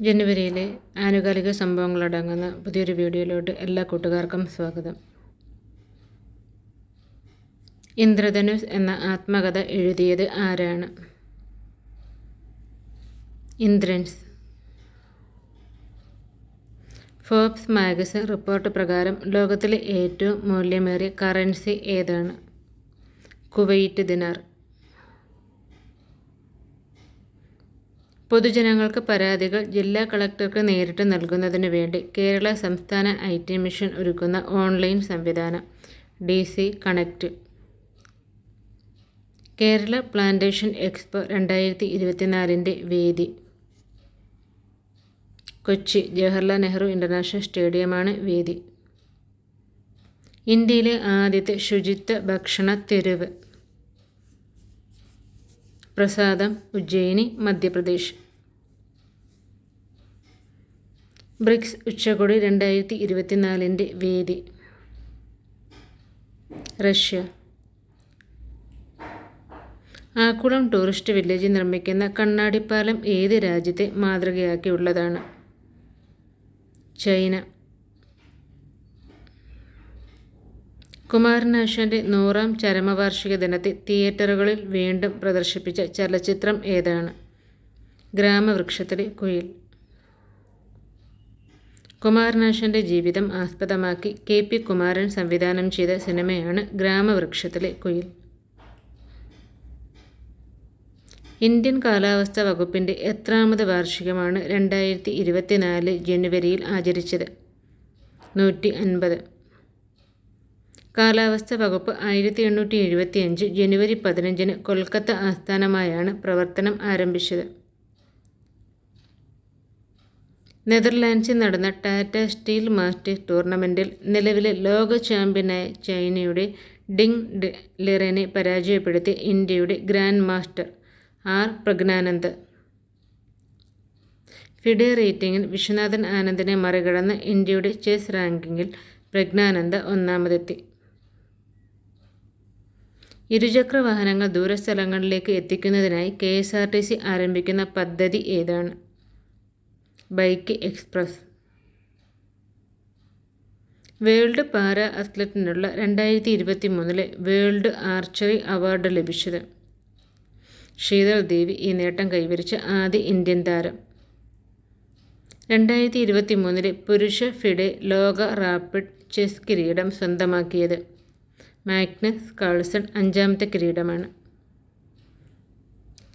ജനുവരിയിലെ ആനുകാലിക സംഭവങ്ങളടങ്ങുന്ന പുതിയൊരു വീഡിയോയിലോട്ട് എല്ലാ കൂട്ടുകാർക്കും സ്വാഗതം. ഇന്ദ്രധനുസ് എന്ന ആത്മകഥ എഴുതിയത് ആരാണ്? ഇന്ദ്രൻസ്. ഫോബ്സ് മാഗസിൻ റിപ്പോർട്ട് പ്രകാരം ലോകത്തിലെ ഏറ്റവും മൂല്യമേറിയ കറൻസി ഏതാണ്? കുവൈറ്റ് ദിനാർ. പൊതുജനങ്ങൾക്ക് പരാതികൾ ജില്ലാ കളക്ടർക്ക് നേരിട്ട് നൽകുന്നതിനു വേണ്ടി കേരള സംസ്ഥാന ഐ ടി മിഷൻ ഒരുക്കുന്ന ഓൺലൈൻ സംവിധാനം. D C connect Kerala plantation expo രണ്ടായിരത്തി ഇരുപത്തിനാലിന്റെ വേദി. കൊച്ചി ജവഹർലാൽ നെഹ്റു ഇന്റർനാഷണൽ സ്റ്റേഡിയമാണ് വേദി. ഇന്ത്യയിലെ ആദ്യത്തെ ശുചിത്വ ഭക്ഷണ തെരുവ്. പ്രസാദം ഉജ്ജയിനി മധ്യപ്രദേശ്. ബ്രിക്സ് ഉച്ചകോടി രണ്ടായിരത്തി ഇരുപത്തിനാലിന്റെ വേദി. റഷ്യ. ആക്കുളം ടൂറിസ്റ്റ് വില്ലേജ് നിർമ്മിക്കുന്ന കണ്ണാടിപ്പാലം ഏത് രാജ്യത്തെ മാതൃകയാക്കിയുള്ളതാണ്? ചൈന. കുമാരനാശാന്റെ നൂറാം ചരമവാർഷിക ദിനത്തെ തിയേറ്ററുകളിൽ വീണ്ടും പ്രദർശിപ്പിച്ച ചലച്ചിത്രം ഏതാണ്? ഗ്രാമവൃക്ഷത്തിലെ കുയിൽ. കുമാരനാശാന്റെ ജീവിതം ആസ്പദമാക്കി കെ പി കുമാരൻ സംവിധാനം ചെയ്ത സിനിമയാണ് ഗ്രാമവൃക്ഷത്തിലെ കുയിൽ. ഇന്ത്യൻ കാലാവസ്ഥാ വകുപ്പിന്റെ എത്രാമത് വാർഷികമാണ് രണ്ടായിരത്തി ഇരുപത്തിനാല് ജനുവരിയിൽ ആചരിച്ചത്. നൂറ്റി അൻപത്. കാലാവസ്ഥാ വകുപ്പ് ആയിരത്തി എണ്ണൂറ്റി എഴുപത്തിയഞ്ച് ജനുവരി പതിനഞ്ചിന് കൊൽക്കത്ത ആസ്ഥാനമായാണ് പ്രവർത്തനം ആരംഭിച്ചത്. നെതർലാൻഡ്സിൽ നടന്ന ടാറ്റ സ്റ്റീൽ മാസ്റ്റേഴ്സ് ടൂർണമെന്റിൽ നിലവിലെ ലോക ചാമ്പ്യനായ ചൈനയുടെ ഡിങ് ലിറനെ പരാജയപ്പെടുത്തിയ ഇന്ത്യയുടെ ഗ്രാൻഡ് മാസ്റ്റർ ആർ പ്രജ്ഞാനന്ദ് ഫിഡെ റേറ്റിംഗിൽ വിശ്വനാഥൻ ആനന്ദിനെ മറികടന്ന് ഇന്ത്യയുടെ ചെസ് റാങ്കിങ്ങിൽ പ്രജ്ഞാനന്ദ ഒന്നാമതെത്തി. ഇരുചക്ര വാഹനങ്ങൾ ദൂരസ്ഥലങ്ങളിലേക്ക് എത്തിക്കുന്നതിനായി K S R T C ആരംഭിക്കുന്ന പദ്ധതി ഏതാണ്? Bike express. വേൾഡ് പാര അത്ലറ്റിനുള്ള രണ്ടായിരത്തി ഇരുപത്തി മൂന്നിലെ വേൾഡ് ആർച്ചറി അവാർഡ് ലഭിച്ചത്. ശീതൾ ദേവി ഈ നേട്ടം കൈവരിച്ച ആദ്യ ഇന്ത്യൻ താരം. രണ്ടായിരത്തി ഇരുപത്തി മൂന്നിലെ പുരുഷ ഫിഡെ ലോക റാപ്പിഡ് ചെസ് കിരീടം സ്വന്തമാക്കിയത്. മാഗ്നസ് കാൾസൺ അഞ്ചാമത്തെ കിരീടമാണ്.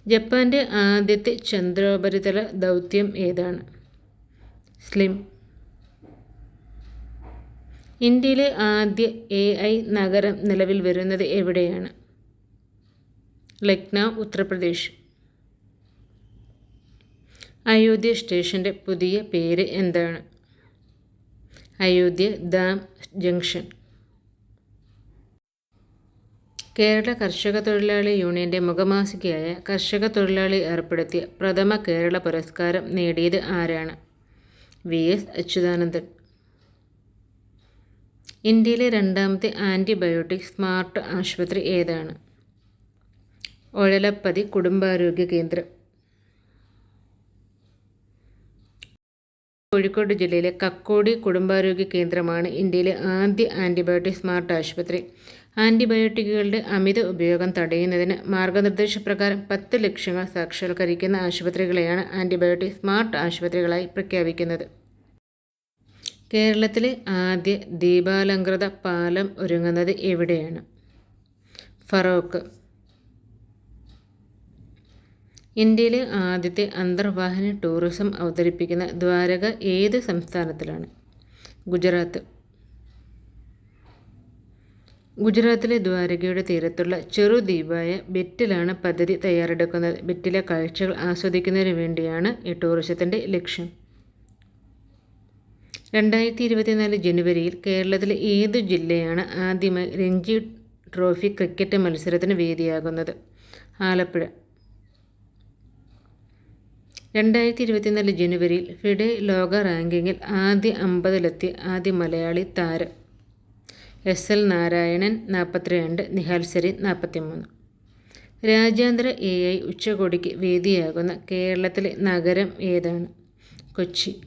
ജപ്പാന്റെ ആദ്യത്തെ ചന്ദ്രോപരിതല ദൗത്യം ഏതാണ്? സ്ലിം. ഇന്ത്യയിലെ ആദ്യ എ ഐ നഗരം നിലവിൽ വരുന്നത് എവിടെയാണ്? ലക്നൗ ഉത്തർപ്രദേശ്. അയോധ്യ സ്റ്റേഷന്റെ പുതിയ പേര് എന്താണ്? അയോധ്യ ദാം ജംഗ്ഷൻ. കേരള കർഷക തൊഴിലാളി യൂണിയന്റെ മുഖമാസികയായ കർഷക തൊഴിലാളി ഏർപ്പെടുത്തിയ പ്രഥമ കേരള പുരസ്കാരം നേടിയത് ആരാണ്? V S Achuthanandan. ഇന്ത്യയിലെ രണ്ടാമത്തെ ആന്റിബയോട്ടിക് സ്മാർട്ട് ആശുപത്രി ഏതാണ്? ഒഴലപ്പതി കുടുംബാരോഗ്യ കേന്ദ്രം. കോഴിക്കോട് ജില്ലയിലെ കക്കോടി കുടുംബാരോഗ്യ കേന്ദ്രമാണ് ഇന്ത്യയിലെ ആദ്യ ആന്റിബയോട്ടിക് സ്മാർട്ട് ആശുപത്രി. ആന്റിബയോട്ടിക്കുകളുടെ അമിത ഉപയോഗം തടയുന്നതിന് മാർഗനിർദ്ദേശപ്രകാരം പത്ത് ലക്ഷ്യങ്ങൾ സാക്ഷാത്കരിക്കുന്ന ആശുപത്രികളെയാണ് ആന്റിബയോട്ടിക് സ്മാർട്ട് ആശുപത്രികളായി പ്രഖ്യാപിക്കുന്നത്. കേരളത്തിലെ ആദ്യ ദീപാലങ്കൃത പാലം ഒരുങ്ങുന്നത് എവിടെയാണ്? ഫറോക്ക്. ഇന്ത്യയിലെ ആദ്യത്തെ അന്തർവാഹിനി ടൂറിസം അവതരിപ്പിക്കുന്ന ദ്വാരക ഏത് സംസ്ഥാനത്തിലാണ്? ഗുജറാത്ത്. ഗുജറാത്തിലെ ദ്വാരകയുടെ തീരത്തുള്ള ചെറുദ്വീപായ ബെറ്റിലാണ് പദ്ധതി തയ്യാറെടുക്കുന്നത്. ബെറ്റിലെ കാഴ്ചകൾ ആസ്വദിക്കുന്നതിന് വേണ്ടിയാണ് ഈ ടൂറിസത്തിന്റെ ലക്ഷ്യം. രണ്ടായിരത്തി ഇരുപത്തിനാല് ജനുവരിയിൽ കേരളത്തിലെ ഏത് ജില്ലയാണ് ആദ്യമായി രഞ്ജി ട്രോഫി ക്രിക്കറ്റ് മത്സരത്തിന് വേദിയാകുന്നത്? ആലപ്പുഴ. രണ്ടായിരത്തി ഇരുപത്തിനാല് ജനുവരിയിൽ ഫിഡെ ലോക റാങ്കിങ്ങിൽ ആദ്യ അമ്പതിലെത്തിയ ആദ്യ മലയാളി താരം എസ് എൽ നാരായണൻ നാൽപ്പത്തിരണ്ട് നിഹാൽ സരീൻ നാൽപ്പത്തിമൂന്ന്. രാജ്യാന്തര എ ഐ ഉച്ചകോടിക്ക് വേദിയാകുന്ന കേരളത്തിലെ നഗരം ഏതാണ്? കൊച്ചി.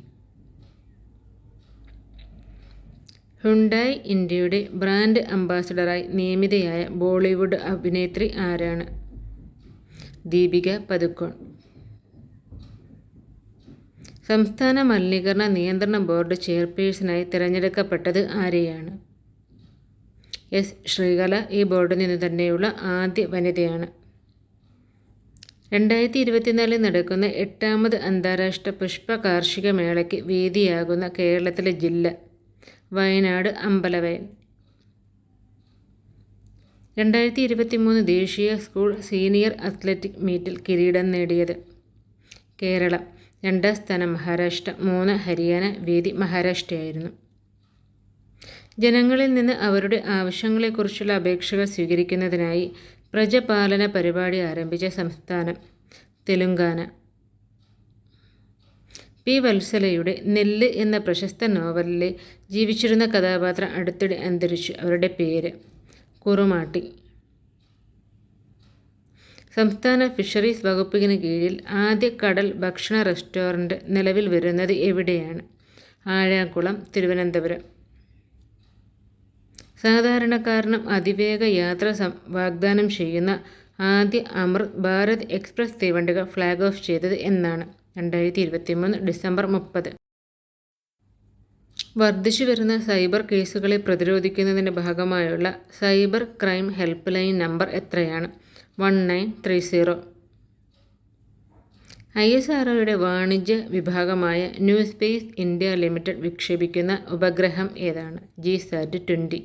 ഹുണ്ടായ് ഇന്ത്യയുടെ ബ്രാൻഡ് അംബാസഡറായി നിയമിതയായ ബോളിവുഡ് അഭിനേത്രി ആരാണ്? ദീപിക പതുക്കോൺ സംസ്ഥാന മലിനീകരണ നിയന്ത്രണ ബോർഡ് ചെയർപേഴ്സണായി തിരഞ്ഞെടുക്കപ്പെട്ടത് ആരെയാണ്? എസ് ശ്രീകല ഈ ബോർഡിൽ നിന്ന് തന്നെയുള്ള ആദ്യ വനിതയാണ്. രണ്ടായിരത്തി ഇരുപത്തിനാലിൽ നടക്കുന്ന എട്ടാമത് അന്താരാഷ്ട്ര പുഷ്പ കാർഷിക മേളയ്ക്ക് വേദിയാകുന്ന കേരളത്തിലെ ജില്ല വയനാട് അമ്പലവയൽ. രണ്ടായിരത്തി ഇരുപത്തി മൂന്ന് ദേശീയ സ്കൂൾ സീനിയർ അത്ലറ്റിക് മീറ്റിൽ കിരീടം നേടിയത് കേരളം. രണ്ടാം സ്ഥാനം മഹാരാഷ്ട്ര മൂന്ന് ഹരിയാന വേദി മഹാരാഷ്ട്രയായിരുന്നു. ജനങ്ങളിൽ നിന്ന് അവരുടെ ആവശ്യങ്ങളെക്കുറിച്ചുള്ള അപേക്ഷകൾ സ്വീകരിക്കുന്നതിനായി പ്രജപാലന പരിപാടി ആരംഭിച്ച സംസ്ഥാനം തെലുങ്കാന. പി. വത്സലയുടെ നെല്ല് എന്ന പ്രശസ്ത നോവലിലെ ജീവിച്ചിരുന്ന കഥാപാത്രം അടുത്തിടെ അന്തരിച്ചു. അവരുടെ പേര് കുറുമാട്ടി. സംസ്ഥാന ഫിഷറീസ് വകുപ്പിന് കീഴിൽ ആദ്യ കടൽ ഭക്ഷണ റെസ്റ്റോറന്റ് നിലവിൽ വരുന്നത് എവിടെയാണ്? ആഴാക്കുളം തിരുവനന്തപുരം. സാധാരണക്കാരനും അതിവേഗ യാത്ര വാഗ്ദാനം ചെയ്യുന്ന ആദ്യ അമൃത് ഭാരത് എക്സ്പ്രസ് തീവണ്ടികൾ ഫ്ലാഗ് ഓഫ് ചെയ്തത് എന്നാണ് രണ്ടായിരത്തി ഇരുപത്തി മൂന്ന് ഡിസംബർ മുപ്പത്. വർദ്ധിച്ചു വരുന്ന സൈബർ കേസുകളെ പ്രതിരോധിക്കുന്നതിന്റെ ഭാഗമായുള്ള cyber crime help line number എത്രയാണ്? One nine three zero. I S R ഒയുടെ വാണിജ്യ വിഭാഗമായ ന്യൂ സ്പേസ് ഇന്ത്യ ലിമിറ്റഡ് വിക്ഷേപിക്കുന്ന ഉപഗ്രഹം ഏതാണ്? G sat twenty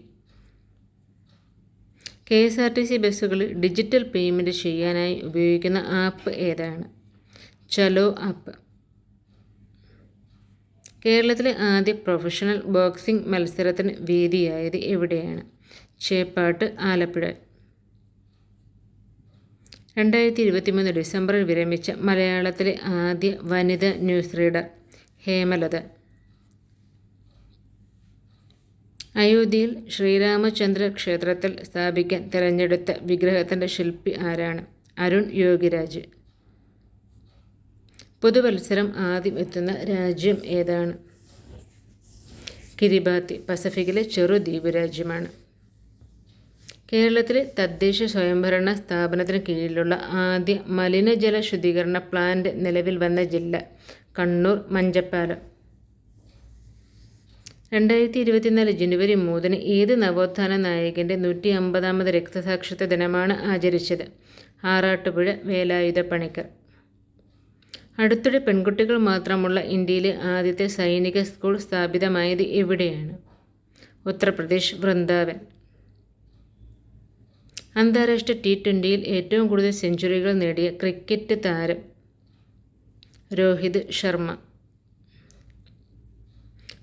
K S R T C ബസ്സുകളിൽ ഡിജിറ്റൽ പേയ്മെന്റ് ചെയ്യാനായി ഉപയോഗിക്കുന്ന ആപ്പ് ഏതാണ്? ചലോ ആപ്പ്. കേരളത്തിലെ ആദ്യ പ്രൊഫഷണൽ ബോക്സിംഗ് മത്സരത്തിന് വേദിയായത് എവിടെയാണ്? ചേപ്പാട്ട് ആലപ്പുഴ. രണ്ടായിരത്തി ഇരുപത്തിമൂന്ന് ഡിസംബറിൽ വിരമിച്ച മലയാളത്തിലെ ആദ്യ വനിത ന്യൂസ് റീഡർ ഹേമലത. അയോധ്യയിൽ ശ്രീരാമചന്ദ്ര ക്ഷേത്രത്തിൽ സ്ഥാപിക്കാൻ തിരഞ്ഞെടുത്ത വിഗ്രഹത്തിന്റെ ശില്പി ആരാണ്? അരുൺ യോഗിരാജ്. പുതുവത്സരം ആദ്യം എത്തുന്ന രാജ്യം ഏതാണ്? കിരിബാത്തി പസഫിക്കിലെ ചെറു ദ്വീപ് രാജ്യമാണ് കേരളത്തിലെ തദ്ദേശ സ്വയംഭരണ സ്ഥാപനത്തിന് കീഴിലുള്ള ആദ്യ മലിനജല ശുദ്ധീകരണ പ്ലാന്റ് നിലവിൽ വന്ന ജില്ല കണ്ണൂർ മഞ്ചപ്പാലം. രണ്ടായിരത്തി ഇരുപത്തിനാല് ജനുവരി മൂന്നിന് ഏത് നവോത്ഥാന നായകന്റെ നൂറ്റി അമ്പതാമത് രക്തസാക്ഷിത്വ ദിനമാണ് ആചരിച്ചത്? ആറാട്ടുപുഴ വേലായുധ പണിക്കർ. അടുത്തിടെ പെൺകുട്ടികൾ മാത്രമുള്ള ഇന്ത്യയിലെ ആദ്യത്തെ സൈനിക സ്കൂൾ സ്ഥാപിതമായത് എവിടെയാണ്? ഉത്തർപ്രദേശ് വൃന്ദാവൻ. അന്താരാഷ്ട്ര ടി ട്വന്റിയിൽ ഏറ്റവും കൂടുതൽ സെഞ്ചുറികൾ നേടിയ ക്രിക്കറ്റ് താരം രോഹിത് ശർമ്മ.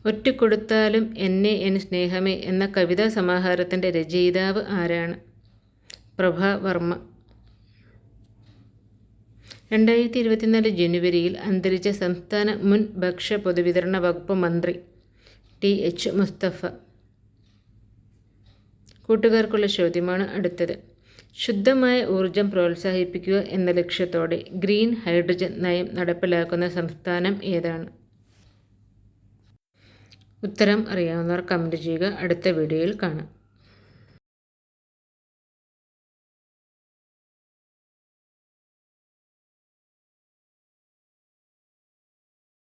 ഒറ്റക്കൊടുത്താലും എന്നെ എൻ സ്നേഹമേ എന്ന കവിതാ സമാഹാരത്തിന്റെ രചയിതാവ് ആരാണ്? പ്രഭാവർമ്മ രണ്ടായിരത്തി ഇരുപത്തിനാല് ജനുവരിയിൽ അന്തരിച്ച സംസ്ഥാന മുൻ ഭക്ഷ്യ പൊതുവിതരണ വകുപ്പ് മന്ത്രി ടി എച്ച് മുസ്തഫ. കൂട്ടുകാർക്കുള്ള ചോദ്യമാണ് അടുത്തത്. ശുദ്ധമായ ഊർജം പ്രോത്സാഹിപ്പിക്കുക എന്ന ലക്ഷ്യത്തോടെ ഗ്രീൻ ഹൈഡ്രജൻ നയം നടപ്പിലാക്കുന്ന സംസ്ഥാനം ഏതാണ്? ഉത്തരം അറിയാവുന്നവർ കമന്റ് ചെയ്യുക. അടുത്ത വീഡിയോയിൽ കാണാം.